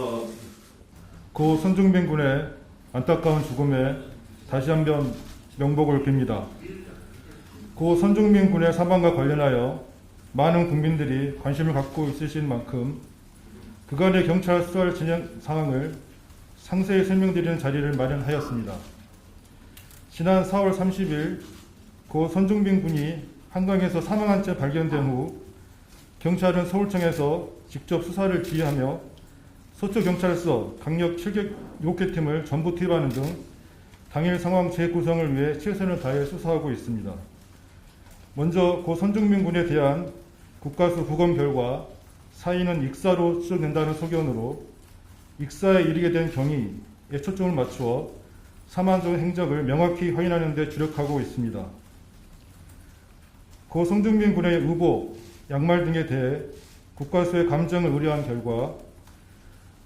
어, 고 손중빈 군의 안타까운 죽음에 다시 한번 명복을 빕니다. 고 손중빈 군의 사망과 관련하여 많은 국민들이 관심을 갖고 있으신 만큼 그간의 경찰 수사 진행 상황을 상세히 설명드리는 자리를 마련하였습니다. 지난 4월 30일 고 손중빈 군이 한강에서 사망한 채 발견된 후 경찰은 서울청에서 직접 수사를 지휘하며 서초경찰서 강력 7개 6개 팀을 전부 투입하는 등 당일 상황 재구성을 위해 최선을 다해 수사하고 있습니다. 먼저 고 손중민 군에 대한 국가수 부검 결과 사인은 익사로 추정된다는 소견으로 익사에 이르게 된 경위에 초점을 맞추어 사망 전 행적을 명확히 확인하는 데 주력하고 있습니다. 고 손중민 군의 의복, 양말 등에 대해 국가수의 감정을 의뢰한 결과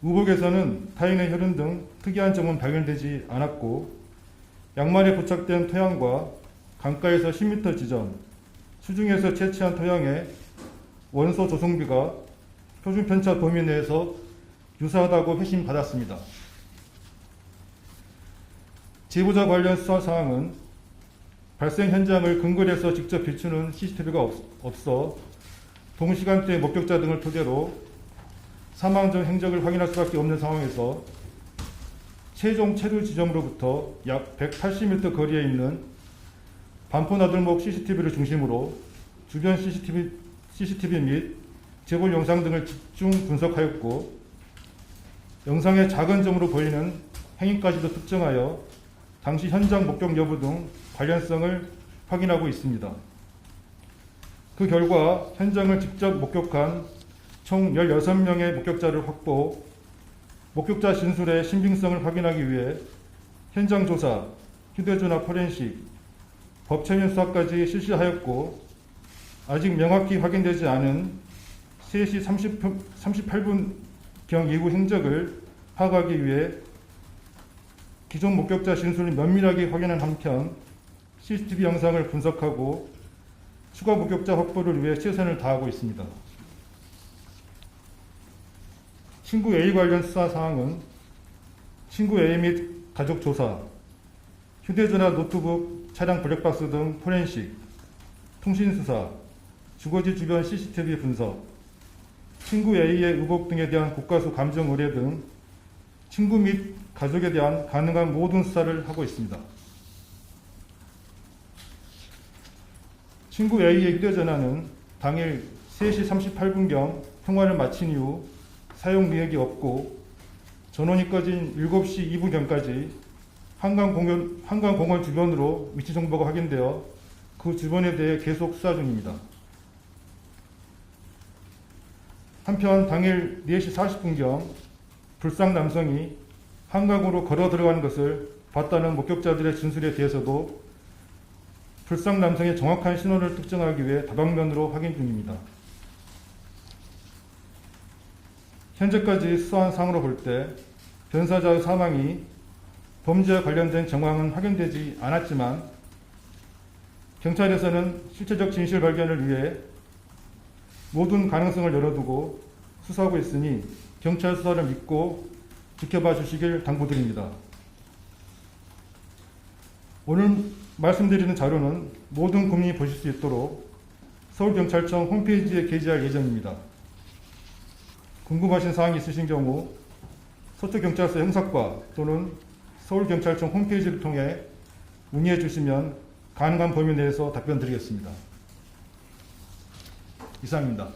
의복에서는 타인의 혈흔 등 특이한 점은 발견되지 않았고 양말에 부착된 토양과 강가에서 10m 지점, 수중에서 채취한 토양의 원소 조성비가 표준 편차 범위 내에서 유사하다고 회신 받았습니다. 제보자 관련 수사 사항은 발생 현장을 근거리에서 직접 비추는 CCTV가 없, 없어 동시간대 목격자 등을 토대로 사망 전 행적을 확인할 수밖에 없는 상황에서 최종 체류 지점으로부터 약 180m 거리에 있는 반포나들목 CCTV를 중심으로 주변 CCTV, CCTV 및 제보 영상 등을 집중 분석하였고 영상의 작은 점으로 보이는 행위까지도 특정하여 당시 현장 목격 여부 등 관련성을 확인하고 있습니다. 그 결과 현장을 직접 목격한 총 16명의 목격자를 확보, 목격자 진술의 신빙성을 확인하기 위해 현장 조사, 휴대전화 포렌식, 법체면 수사까지 실시하였고 아직 명확히 확인되지 않은 3시 30, 38분경 이후 행적을 파악하기 위해 기존 목격자 진술을 면밀하게 확인한 한편 CCTV 영상을 분석하고 추가 목격자 확보를 위해 최선을 다하고 있습니다. 친구 A 관련 수사 사항은 친구 A 및 가족 조사, 휴대전화, 노트북, 차량 블랙박스 등 포렌식, 통신 수사, 주거지 주변 CCTV 분석, 친구 A의 의복 등에 대한 국가수 감정 의뢰 등 친구 및 가족에 대한 가능한 모든 수사를 하고 있습니다. 친구 A의 휴대전화는 당일 3시 38분경 통화를 마친 이후 사용 내역이 없고 전원이 꺼진 7시 2분경까지 한강공원, 한강공원 주변으로 위치 정보가 확인되어 그 주변에 대해 계속 수사 중입니다. 한편 당일 4시 40분경 불상 남성이 한강으로 걸어 들어가는 것을 봤다는 목격자들의 진술에 대해서도 불상 남성의 정확한 신원을 특정하기 위해 다방면으로 확인 중입니다. 현재까지 수사한 상으로 볼 때 변사자의 사망이 범죄와 관련된 정황은 확인되지 않았지만 경찰에서는 실체적 진실 발견을 위해 모든 가능성을 열어두고 수사하고 있으니 경찰 수사를 믿고 지켜봐 주시길 당부드립니다. 오늘 말씀드리는 자료는 모든 국민이 보실 수 있도록 서울경찰청 홈페이지에 게시할 예정입니다. 궁금하신 사항이 있으신 경우 서초경찰서 형사과 또는 서울경찰청 홈페이지를 통해 문의해 주시면 가능한 범위 내에서 답변 드리겠습니다. 이상입니다.